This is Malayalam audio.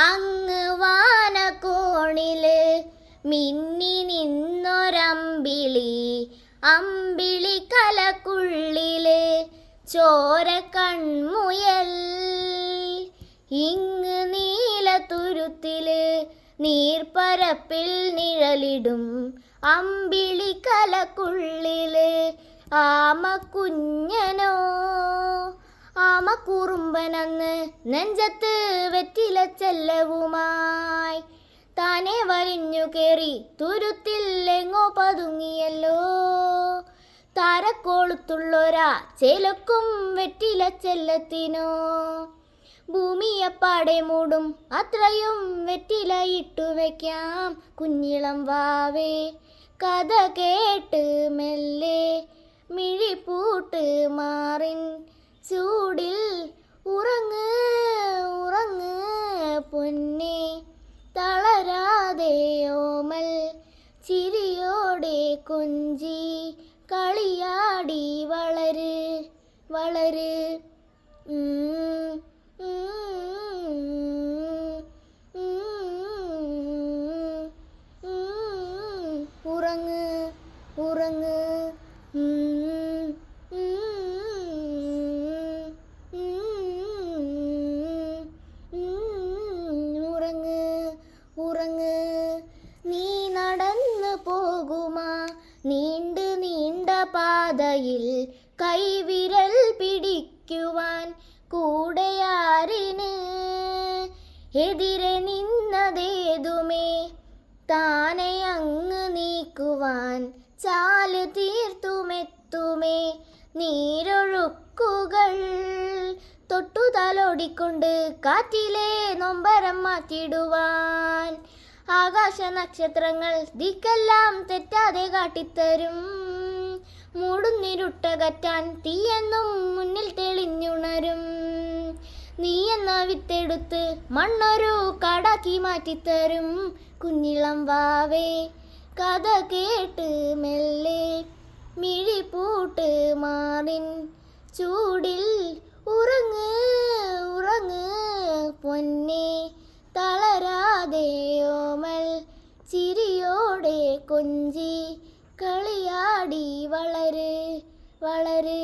അങ്ങ് വാനക്കോണിൽ മിന്നി നിന്നൊരമ്പിളി അമ്പിളി കലക്കുള്ളിൽ ചോര കൺമുയൽ. ഇങ്ങ് നീലതുരുത്തിൽ നീർപ്പരപ്പിൽ നിഴലിടും അമ്പിളി കലക്കുള്ളിൽ ആമ കുഞ്ഞനോ കുറുമ്പനന്ന് നെഞ്ചത്ത് വെറ്റില ചെല്ലവുമായി താനെ വലിഞ്ഞു തുരുത്തിൽ എങ്ങോ പതുങ്ങിയല്ലോ. താരക്കോളുത്തുള്ളൊരാ ചേലക്കും വെറ്റില ചെല്ലത്തിനോ ഭൂമിയപ്പാടെ മൂടും അത്രയും വെറ്റില ഇട്ടു വെക്കാം കുഞ്ഞിളം വാവേ. കഥ കേട്ട് മെല്ലെ മിഴിപ്പൂട്ട് മാറിൻ ചൂടിൽ ഉറങ്ങ് ഉറങ്ങ് പൊന്നെ തളരാതെ ഓമൽ ചിരിയോടെ കൊഞ്ചി കളിയാടി വളര് വളര്. ഉറങ്ങ് ഉറങ്ങ് നീണ്ട് നീണ്ട പാതയിൽ കൈവിരൽ പിടിക്കുവാൻ കൂടെയാരിന്? എതിരെ നിന്നതേതുമേ? താനെ അങ്ങ് നീക്കുവാൻ ചാൽ തീർത്തുമെത്തുമേ? നീരൊഴുക്കുകൾ തൊട്ടുതലോടിക്കൊണ്ട് കാറ്റിലെ നൊമ്പരം മാറ്റിടുവാൻ ആകാശ നക്ഷത്രങ്ങൾ ദിക്കെല്ലാം തെറ്റാതെ കാട്ടിത്തരും. മൂടുന്നിരുട്ടകറ്റാൻ തീയെന്നും മുന്നിൽ തെളിഞ്ഞുണരും. നീ എന്ന വിത്തെടുത്ത് മണ്ണൊരു കാടാക്കി മാറ്റിത്തരും. കുഞ്ഞിളം വാവേ കഥ കേട്ട് മെല്ലെ മിഴിപ്പൂട്ട് മാറിൻ. ചൂടിൽ ഉറങ്ങ് ഉറങ്ങ് പൊന്നെ തളരാതെ ഓമൽ ചിരിയോടെ കൊഞ്ചി കളിയാടി വളരെ വളര്